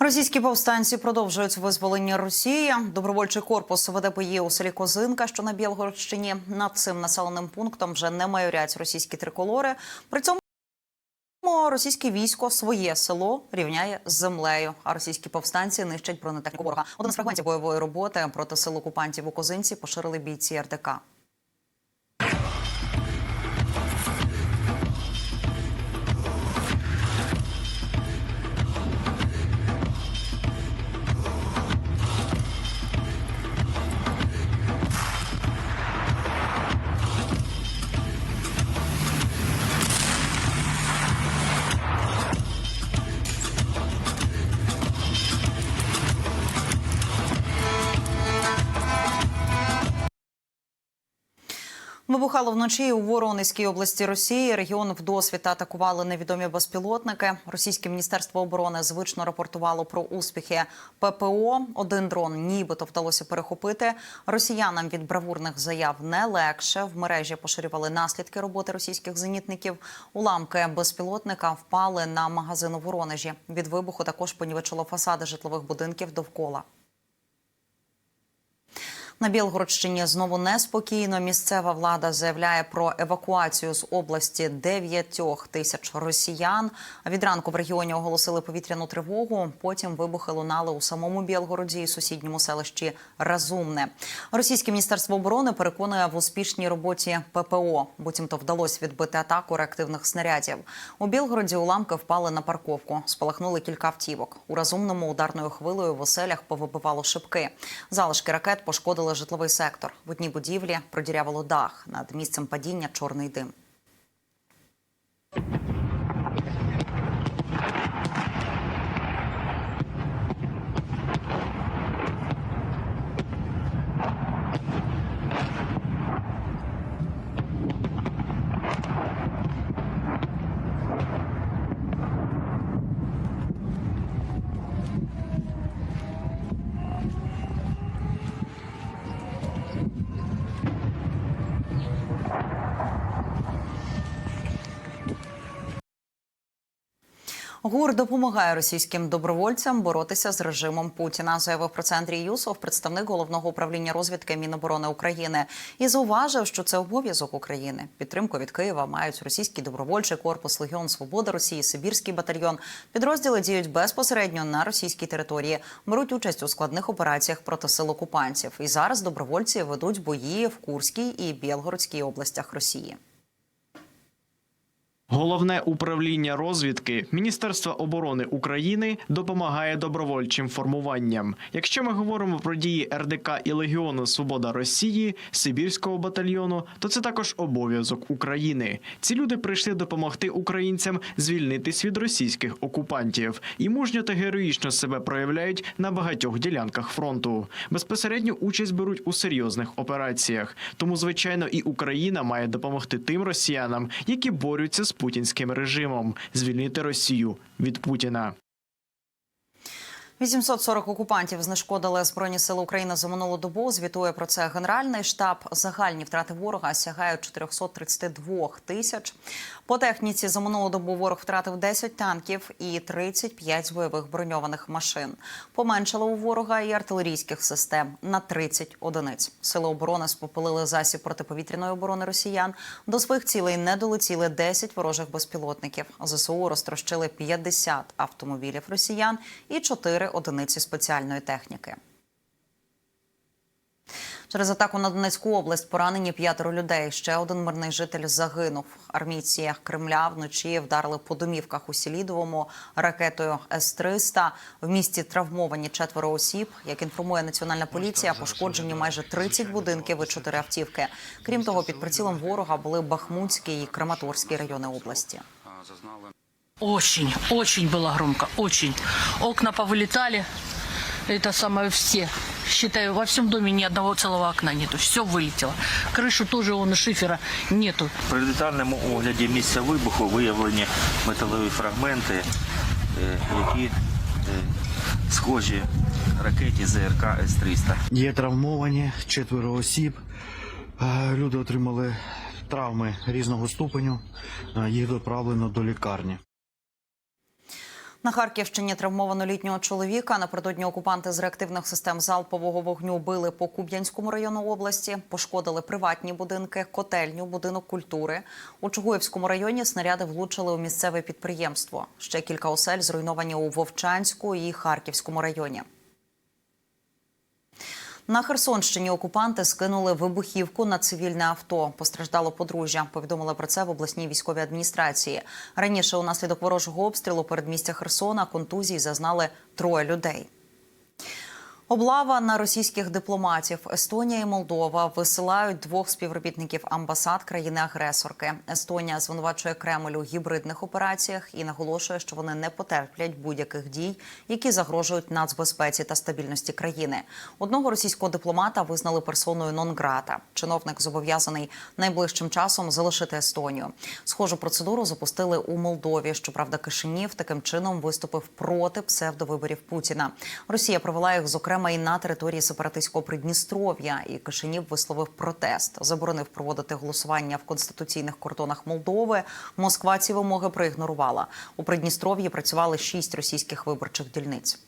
Російські повстанці продовжують визволення Росії. Добровольчий корпус бої у селі Козинка, що на Білгородщині. Над цим населеним пунктом вже не майорять російські триколори. При цьому російське військо своє село рівняє з землею. А російські повстанці нищать бронетехніку ворога. Один з фрагментів бойової роботи проти сил окупантів у Козинці поширили бійці РДК. Вибухало вночі у Воронезькій області Росії. Регіон вдосвіта атакували невідомі безпілотники. Російське міністерство оборони звично рапортувало про успіхи ППО. Один дрон нібито вдалося перехопити. Росіянам від бравурних заяв не легше. В мережі поширювали наслідки роботи російських зенітників. Уламки безпілотника впали на магазин у Воронежі. Від вибуху також понівечило фасади житлових будинків довкола. На Білгородщині знову неспокійно. Місцева влада заявляє про евакуацію з області 9 тисяч росіян. Від ранку в регіоні оголосили повітряну тривогу. Потім вибухи лунали у самому Білгороді і сусідньому селищі Разумне. Російське міністерство оборони переконує в успішній роботі ППО. Буцімто вдалося відбити атаку реактивних снарядів. У Білгороді уламки впали на парковку. Спалахнули кілька автівок. У розумному ударною хвилею в оселях повибивало шибки. Залишки ракет пошкодили житловий сектор. В одній будівлі продірявило дах. Над місцем падіння чорний дим. ГУР допомагає російським добровольцям боротися з режимом Путіна. Заявив про це Андрій Юсов, представник головного управління розвідки Міноборони України, і зауважив, що це обов'язок України. Підтримку від Києва мають російський добровольчий корпус Легіон Свобода Росії, Сибірський батальйон. Підрозділи діють безпосередньо на російській території, беруть участь у складних операціях проти сил окупантів. І зараз добровольці ведуть бої в Курській і Білгородській областях Росії. Головне управління розвідки Міністерства оборони України допомагає добровольчим формуванням. Якщо ми говоримо про дії РДК і Легіону Свобода Росії, Сибірського батальйону, то це також обов'язок України. Ці люди прийшли допомогти українцям звільнитись від російських окупантів і мужньо та героїчно себе проявляють на багатьох ділянках фронту. Безпосередню участь беруть у серйозних операціях. Тому, звичайно, і Україна має допомогти тим росіянам, які борються з путінським режимом, звільнити Росію від Путіна. 840 окупантів знешкодили збройні сили України за минулу добу. Звітує про це генеральний штаб. Загальні втрати ворога сягають 432 тисяч. По техніці за минулу добу ворог втратив 10 танків і 35 бойових броньованих машин. Поменшало у ворога і артилерійських систем на 30 одиниць. Сили оборони спопилили засіб протиповітряної оборони росіян. До своїх цілей не долетіли 10 ворожих безпілотників. ЗСУ розтрощили 50 автомобілів росіян і 4 одиниці спеціальної техніки. Через атаку на Донецьку область поранені п'ятеро людей. Ще один мирний житель загинув. Армійці Кремля вночі вдарили по домівках у Селідовому ракетою С-300. В місті травмовані четверо осіб. Як інформує національна поліція, пошкоджені майже 30 будинків і 4 автівки. Крім того, під прицілом ворога були Бахмутський і Краматорський райони області. Очень, очень было громко, очень. Окна повылетали, это самое все. Считаю, во всем доме ни одного целого окна нету, все вылетело. Крышу тоже он шифера нету. При детальному огляді місця вибуху виявлені металеві фрагменти, е, які е, схожі ракеті ЗРК С-300. Є травмовані четверо осіб. Е, Люди отримали травми різного ступеню. Е, Їх доправлено до лікарні. На Харківщині травмовано літнього чоловіка. Напередодні окупанти з реактивних систем залпового вогню били по Куб'янському району області, пошкодили приватні будинки, котельню, будинок культури. У Чугуївському районі снаряди влучили у місцеве підприємство. Ще кілька осель зруйновані у Вовчанську і Харківському районі. На Херсонщині окупанти скинули вибухівку на цивільне авто. Постраждало подружжя. Повідомили про це в обласній військовій адміністрації. Раніше, унаслідок ворожого обстрілу передмістя Херсона, контузії зазнали троє людей. Облава на російських дипломатів Естонія і Молдова висилають двох співробітників амбасад країни-агресорки. Естонія звинувачує Кремль у гібридних операціях і наголошує, що вони не потерплять будь-яких дій, які загрожують нацбезпеці та стабільності країни. Одного російського дипломата визнали персоною нон-грата. Чиновник зобов'язаний найближчим часом залишити Естонію. Схожу процедуру запустили у Молдові. Щоправда, Кишинів таким чином виступив проти псевдовиборів Путіна. Росія провела їх зокрема і на території сепаратистського Придністров'я. І Кишинів висловив протест, заборонив проводити голосування в конституційних кордонах Молдови. Москва ці вимоги проігнорувала. У Придністров'ї працювали шість російських виборчих дільниць.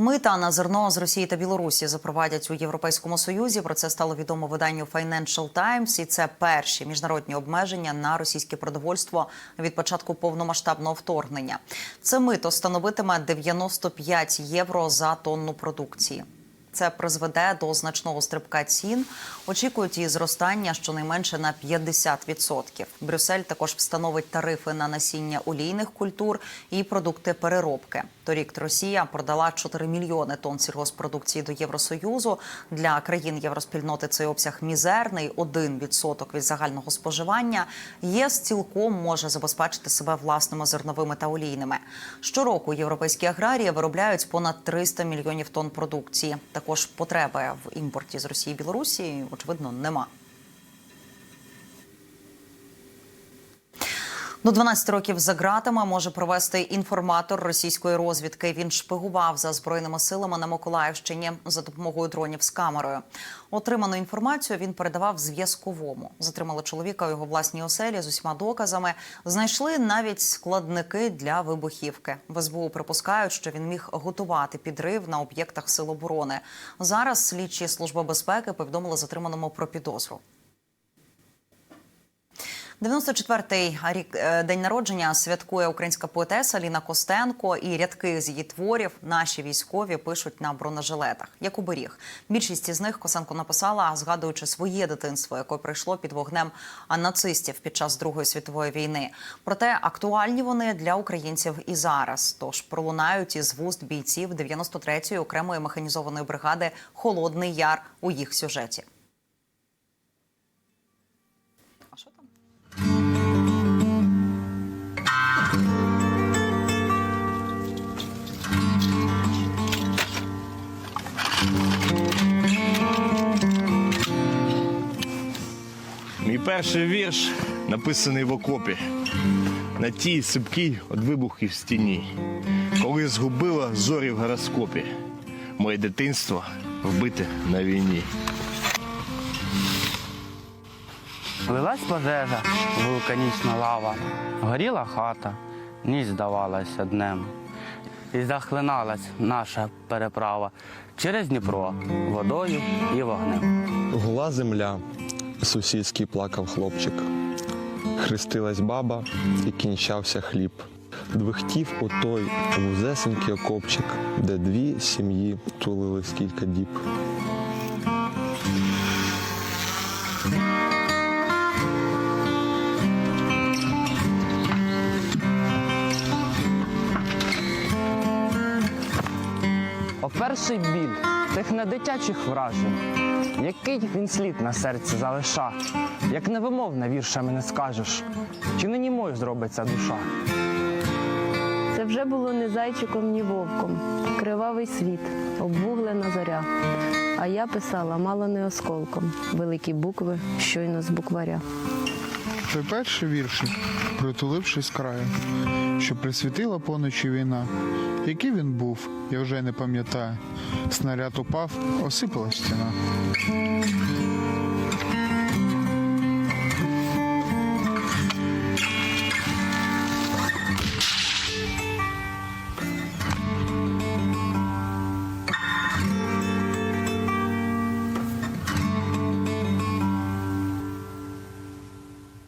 Мита на зерно з Росії та Білорусі запровадять у Європейському Союзі. Про це стало відомо виданню Financial Times. І це перші міжнародні обмеження на російське продовольство від початку повномасштабного вторгнення. Це мито становитиме 95 євро за тонну продукції. Це призведе до значного стрибка цін. Очікують і зростання щонайменше на 50%. Брюссель також встановить тарифи на насіння олійних культур і продукти переробки. Торік Росія продала 4 мільйони тонн сільгоспродукції до Євросоюзу. Для країн євроспільноти цей обсяг мізерний 1% від загального споживання. ЄС цілком може забезпечити себе власними зерновими та олійними. Щороку європейські аграрії виробляють понад 300 мільйонів тонн продукції. Також потреби в імпорті з Росії і Білорусі очевидно нема. До 12 років за ґратами може провести інформатор російської розвідки. Він шпигував за збройними силами на Миколаївщині за допомогою дронів з камерою. Отриману інформацію він передавав зв'язковому. Затримали чоловіка у його власній оселі з усіма доказами. Знайшли навіть складники для вибухівки. В СБУ припускають, що він міг готувати підрив на об'єктах Сил оборони. Зараз слідчі служби безпеки повідомили затриманому про підозру. 94-й рік е, день народження святкує українська поетеса Ліна Костенко. І рядки з її творів наші військові пишуть на бронежилетах, як оберіг. Більшість із них Костенко написала, згадуючи своє дитинство, яке пройшло під вогнем нацистів під час Другої світової війни. Проте актуальні вони для українців і зараз. Тож пролунають із вуст бійців 93-ї окремої механізованої бригади Холодний Яр у їх сюжеті. Перший вірш написаний в окопі на тій сипкій від вибухів стіні, коли згубила зорі в гороскопі. Моє дитинство вбите на війні. Лилась пожежа, вулканічна лава, горіла хата, ніч здавалася днем. І захлиналась наша переправа через Дніпро водою і вогнем. Гула земля, сусідський плакав хлопчик. Хрестилась баба і кінчався хліб. Двихтів у той вузесенький окопчик, де дві сім'ї тулились кілька діб. О перший біль тих недитячих вражень, який він слід на серці залиша, як невимовне віршами не скажеш, чи не німою зробиться душа. Це вже було не зайчиком, ні вовком. Кривавий світ, обвуглена зоря. А я писала мало не осколком. Великі букви щойно з букваря. Той перший віршик, притулившись краю, що присвітила поночі війна. Який він був, я вже не пам'ятаю. Снаряд упав, осипала стіна.